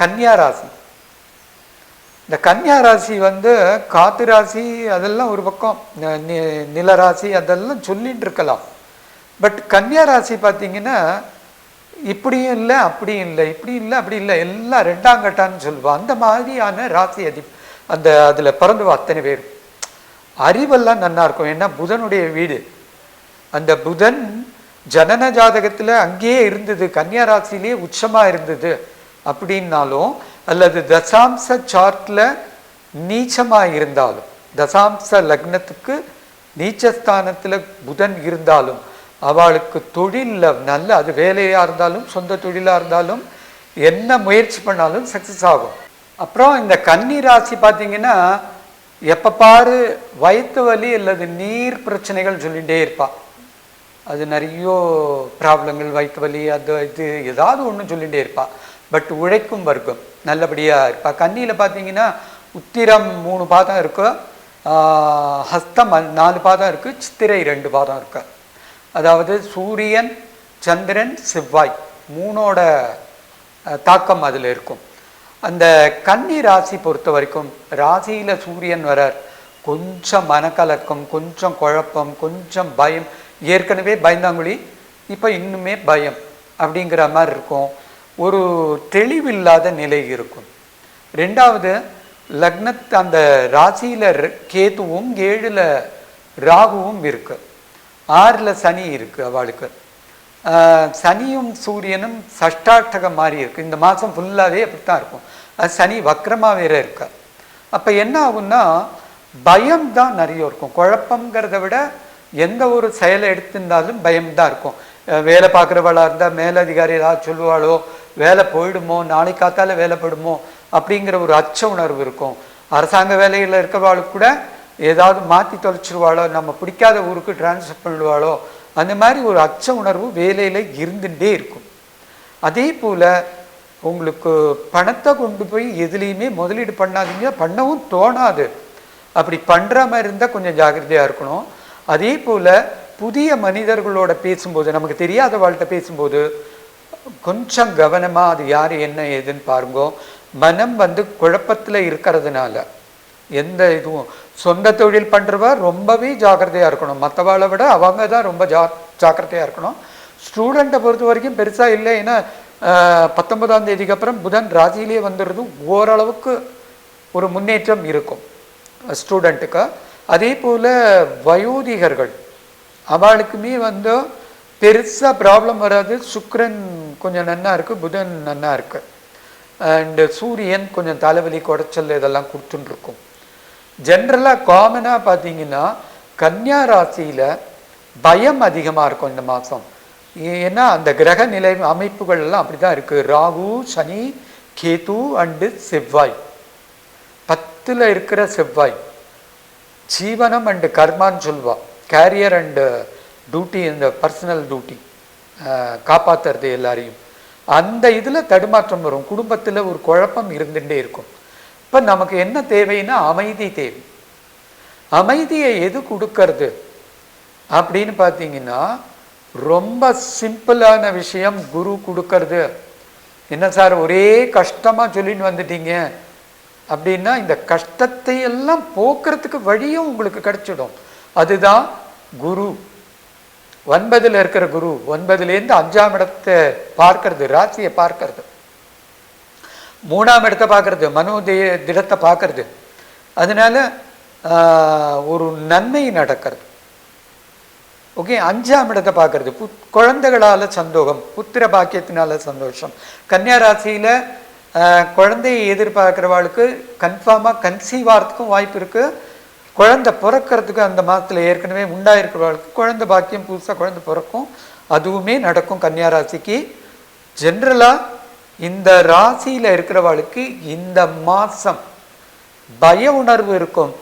கன்னியா ராசி. இந்த கன்னியா ராசி வந்து காத்து ராசி அதெல்லாம் ஒரு பக்கம் நி- நில ராசி அதெல்லாம் சொல்லிட்டு இருக்கலாம். பட் கன்னியா ராசி பார்த்தீங்கன்னா இப்படியும் இல்லை அப்படியும் இல்லை இப்படி இல்லை அப்படி இல்லை எல்லாம் ரெண்டாம் கட்டான்னு சொல்லுவோம். அந்த மாதிரியான ராசி அதி அந்த அதில் பிறந்தவ அத்தனை பேர் அறிவெல்லாம் நன்னா இருக்கும். ஏன்னா புதனுடைய வீடு. அந்த புதன் ஜனன ஜாதகத்தில் அங்கேயே இருந்தது. கன்னியா ராசியிலே உச்சமாக இருந்தது. அப்படின்னாலும் அல்லது தசாம்ச சார்ட்ல நீச்சமா இருந்தாலும் தசாம்ச லக்னத்துக்கு நீச்சஸ்தானத்துல புதன் இருந்தாலும் அவளுக்கு தொழிலில் நல்ல அது வேலையா இருந்தாலும் சொந்த தொழிலா இருந்தாலும் என்ன முயற்சி பண்ணாலும் சக்சஸ் ஆகும். அப்புறம் இந்த கன்னி ராசி பார்த்தீங்கன்னா எப்ப பாரு வயிற்று வலி அல்லது நீர் பிரச்சனைகள் சொல்லிகிட்டே இருப்பா. அது நிறைய ப்ராப்ளங்கள் வயிற்று வலி அது இது ஏதாவது ஒன்று சொல்லிகிட்டே இருப்பாள் பட் உழைக்கும் வர்க்கம் நல்லபடியாக இருப்பா. கன்னியில் பார்த்தீங்கன்னா உத்திரம் மூணு பாதம் இருக்கும் ஹஸ்தம் நாலு பாதம் இருக்குது சித்திரை ரெண்டு பாதம் இருக்கு. அதாவது சூரியன் சந்திரன் செவ்வாய் மூணோட தாக்கம் அதில் இருக்கும். அந்த கன்னி ராசி பொறுத்த வரைக்கும் ராசியில் சூரியன் வரார். கொஞ்சம் மனக்கலக்கம் கொஞ்சம் குழப்பம் கொஞ்சம் பயம். ஏற்கனவே பயந்தாங்குழி இப்போ இன்னுமே பயம் அப்படிங்கிற மாதிரி இருக்கும். ஒரு தெளிவில்லாத நிலை இருக்கும். ரெண்டாவது லக்னத் அந்த ராசியில் கேதுவும் ஏழில் ராகுவும் இருக்கு. ஆறில் சனி இருக்குது அவளுக்கு. சனியும் சூரியனும் சஷ்டாஷ்டகம் மாதிரி இருக்குது இந்த மாதம் ஃபுல்லாகவே அப்படித்தான் இருக்கும். அது சனி வக்கரமாக வேற இருக்கு. அப்போ என்ன ஆகும்னா பயம் தான் நிறைய இருக்கும். குழப்பங்கிறத விட எந்த ஒரு செயலை எடுத்திருந்தாலும் பயம்தான் இருக்கும். வேலை பார்க்குறவளாக இருந்தால் மேலதிகாரி ஏதாவது சொல்லுவாளோ வேலை போயிடுமோ? நாளைக்கு காத்தால வேலை போயிடுமோ அப்படிங்கிற ஒரு அச்ச உணர்வு இருக்கும். அரசாங்க வேலையில் இருக்கிறவாளுக்கு கூட ஏதாவது மாற்றி தொலைச்சிருவாளோ நம்ம பிடிக்காத ஊருக்கு டிரான்ஸ்ஃபர் பண்ணிடுவாளோ அந்த மாதிரி ஒரு அச்ச உணர்வு வேலையில் இருந்துகிட்டே இருக்கும். அதே போல் உங்களுக்கு பணத்தை கொண்டு போய் எதுலேயுமே முதலீடு பண்ணாதீங்க. பண்ணவும் தோணாது. அப்படி பண்ணுற மாதிரி இருந்தால் கொஞ்சம் ஜாக்கிரதையாக இருக்கணும். அதே போல் புதிய மனிதர்களோட பேசும்போது நமக்கு தெரியாத வாழ்கிட்ட பேசும்போது கொஞ்சம் கவனமாக அது யார் என்ன ஏதுன்னு பாருங்கோ. மனம் வந்து குழப்பத்தில் இருக்கிறதுனால எந்த இதுவும் சொந்த தொழில் பண்ணுறவ ரொம்பவே ஜாக்கிரதையாக இருக்கணும். மற்றவாளை விட அவங்க தான் ரொம்ப ஜா ஜாக்கிரதையாக இருக்கணும். ஸ்டூடெண்ட்டை பொறுத்த வரைக்கும் பெருசாக இல்லை. ஏன்னா பத்தொன்பதாம் தேதிக்கு அப்புறம் புதன் ராசியிலேயே வந்துடுறது ஓரளவுக்கு ஒரு முன்னேற்றம் இருக்கும். ஸ்டூடெண்ட்டுக்கு. அதே போல் வயோதிகர்கள். அவளுக்குமே வந்து பெருசாக ப்ராப்ளம் வராது. சுக்ரன் கொஞ்சம் நன்னா இருக்கு புதன் நன்னா இருக்கு. அண்டு சூரியன் கொஞ்சம் தலைவலி குடைச்சல் இதெல்லாம் கொடுத்துட்டு இருக்கும் ஜென்ரலாக காமனாக பார்த்தீங்கன்னா கன்னியா ராசியில் பயம் அதிகமாக இருக்கும் இந்த மாதம் ஏன்னா அந்த கிரக நிலை அமைப்புகள்லாம் அப்படி தான் இருக்குது ராகு சனி கேது அண்டு செவ்வாய். பத்தில் இருக்கிற செவ்வாய். ஜீவனம் அண்டு கர்மான்னு சொல்வா கேரியர் அண்டு டியூட்டி இந்த பர்சனல் டியூட்டி காப்பாற்றுறது எல்லாரையும். அந்த இதில் தடுமாற்றம் வரும். குடும்பத்தில் ஒரு குழப்பம் இருந்துகிட்டே இருக்கும். இப்போ நமக்கு என்ன தேவைன்னா அமைதி தேவை. அமைதியை எது கொடுக்கறது? அப்படின்னு பார்த்தீங்கன்னா ரொம்ப சிம்பிளான விஷயம் குரு கொடுக்கறது. என்ன சார் ஒரே கஷ்டமாக சொல்லின்னு வந்துட்டீங்க? அப்படின்னா இந்த கஷ்டத்தை எல்லாம் போக்குறதுக்கு வழியும் உங்களுக்கு கிடைச்சிடும். அதுதான் குரு. ஒன்பதுல இருக்கிற குரு ஒன்பதுலேருந்து அஞ்சாம் இடத்தை பார்க்கறது ராசியை பார்க்கறது. மூணாம் இடத்தை பார்க்கறது மனோதய திடத்தை பார்க்கறது. அதனால ஆஹ், ஒரு நன்மை நடக்கிறது. ஓகே அஞ்சாம் இடத்தை பார்க்கறது. பு குழந்தைகளால சந்தோகம் புத்திர பாக்கியத்தினால சந்தோஷம். கன்னியா ராசியில ஆஹ், குழந்தையை எதிர்பார்க்குறவாளுக்கு கன்ஃபார்மாக கன்சீவ் ஆகிறதுக்கும் வாய்ப்பு இருக்கு. குழந்தை பிறக்கிறதுக்கு அந்த மாதத்தில் ஏற்கனவே உண்டாயிருக்கிறவர்களுக்கு குழந்தை பாக்கியம் புதுசாக குழந்தை பிறக்கும். அதுவுமே நடக்கும் கன்னியா ராசிக்கு ஜென்ரலாக இந்த ராசியில் இருக்கிறவளுக்கு இந்த மாதம் பய உணர்வு இருக்கும்.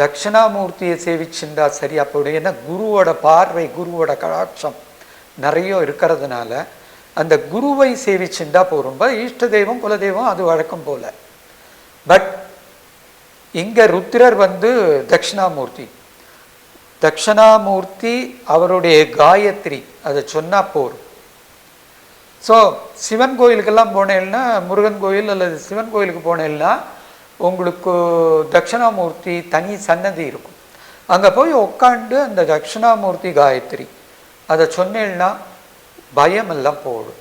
தட்சிணாமூர்த்தியை சேவிச்சுண்டா சரியா போயிடும் ஏன்னா குருவோட பார்வை குருவோட கடாட்சம் நிறைய இருக்கிறதுனால அந்த குருவை சேவிச்சுண்டா போகும் இஷ்ட தெய்வம் குலதெய்வம் அது வழக்கம் போல். இங்கே ருத்ரர் வந்து தட்சிணாமூர்த்தி. தட்சிணாமூர்த்தி அவருடைய காயத்ரி அதை சொன்னால் போர். ஸோ சிவன் கோயிலுக்கெல்லாம் போனேன்னா முருகன் கோயில் அல்லது சிவன் கோயிலுக்கு போனேன்னா உங்களுக்கு தட்சிணாமூர்த்தி தனி சன்னதி இருக்கும். அங்கே போய் உட்காந்து அந்த தட்சிணாமூர்த்தி காயத்ரி அதை சொன்னேன்னா பயமெல்லாம் போடும்.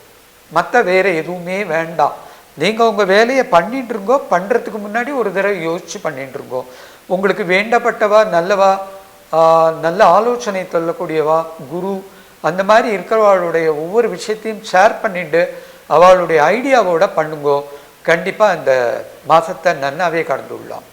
மற்ற வேறு எதுவுமே வேண்டாம். நீங்கள் உங்கள் வேலையை பண்ணிட்டு இருங்கோ பண்ணுறதுக்கு முன்னாடி ஒரு தடவை யோசிச்சு பண்ணிட்டு இருங்கோ உங்களுக்கு வேண்டப்பட்டவா நல்லவா நல்ல ஆலோசனை சொல்லக்கூடியவா குரு அந்த மாதிரி இருக்கிறவாளுடைய ஒவ்வொரு விஷயத்தையும் ஷேர் பண்ணிட்டு அவளுடைய ஐடியாவோட பண்ணுங்கோ. கண்டிப்பாக அந்த மாதத்தை நன்னாவே கடந்து விடலாம்.